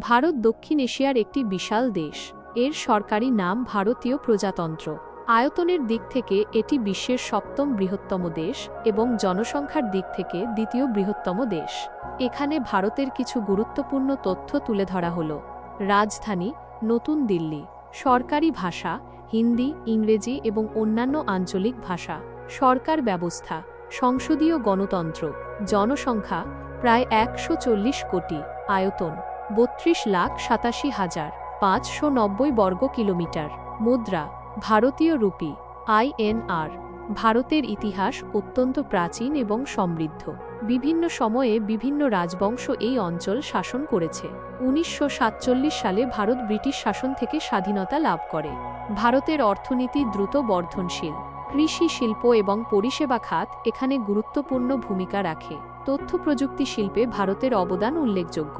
ভারত দক্ষিণ এশিয়ার একটি বিশাল দেশ। এর সরকারি নাম ভারতীয় প্রজাতন্ত্র। আয়তনের দিক থেকে এটি বিশ্বের সপ্তম বৃহত্তম দেশ এবং জনসংখ্যার দিক থেকে দ্বিতীয় বৃহত্তম দেশ। এখানে ভারতের কিছু গুরুত্বপূর্ণ তথ্য তুলে ধরা হল। রাজধানী, নতুন দিল্লি। সরকারি ভাষা, হিন্দি, ইংরেজি এবং অন্যান্য আঞ্চলিক ভাষা। সরকার ব্যবস্থা, সংসদীয় গণতন্ত্র। জনসংখ্যা, প্রায় একশো চল্লিশ কোটি। আয়তন বত্রিশ লাখ সাতাশি হাজার পাঁচশো নব্বই বর্গ কিলোমিটার। মুদ্রা, ভারতীয় রুপি আইএনআর ভারতের ইতিহাস অত্যন্ত প্রাচীন এবং সমৃদ্ধ। বিভিন্ন সময়ে বিভিন্ন রাজবংশ এই অঞ্চল শাসন করেছে। উনিশশো সাতচল্লিশ সালে ভারত ব্রিটিশ শাসন থেকে স্বাধীনতা লাভ করে। ভারতের অর্থনীতি দ্রুত বর্ধনশীল। কৃষি, শিল্প এবং পরিষেবা খাত এখানে গুরুত্বপূর্ণ ভূমিকা রাখে। তথ্য প্রযুক্তি শিল্পে ভারতের অবদান উল্লেখযোগ্য।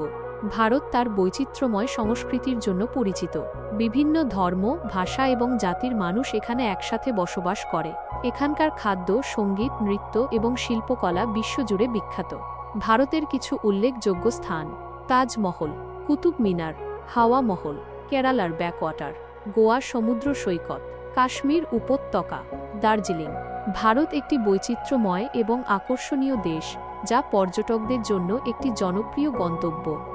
ভারত তার বৈচিত্র্যময় সংস্কৃতির জন্য পরিচিত। বিভিন্ন ধর্ম, ভাষা এবং জাতির মানুষ এখানে একসাথে বসবাস করে। এখানকার খাদ্য, সংগীত, নৃত্য এবং শিল্পকলা বিশ্বজুড়ে বিখ্যাত। ভারতের কিছু উল্লেখযোগ্য স্থান, তাজমহল, কুতুব মিনার, হাওয়া মহল, কেরালার ব্যাকওয়াটার, গোয়া সমুদ্র সৈকত, কাশ্মীর উপত্যকা, দার্জিলিং। ভারত একটি বৈচিত্র্যময় এবং আকর্ষণীয় দেশ, যা পর্যটকদের জন্য একটি জনপ্রিয় গন্তব্য।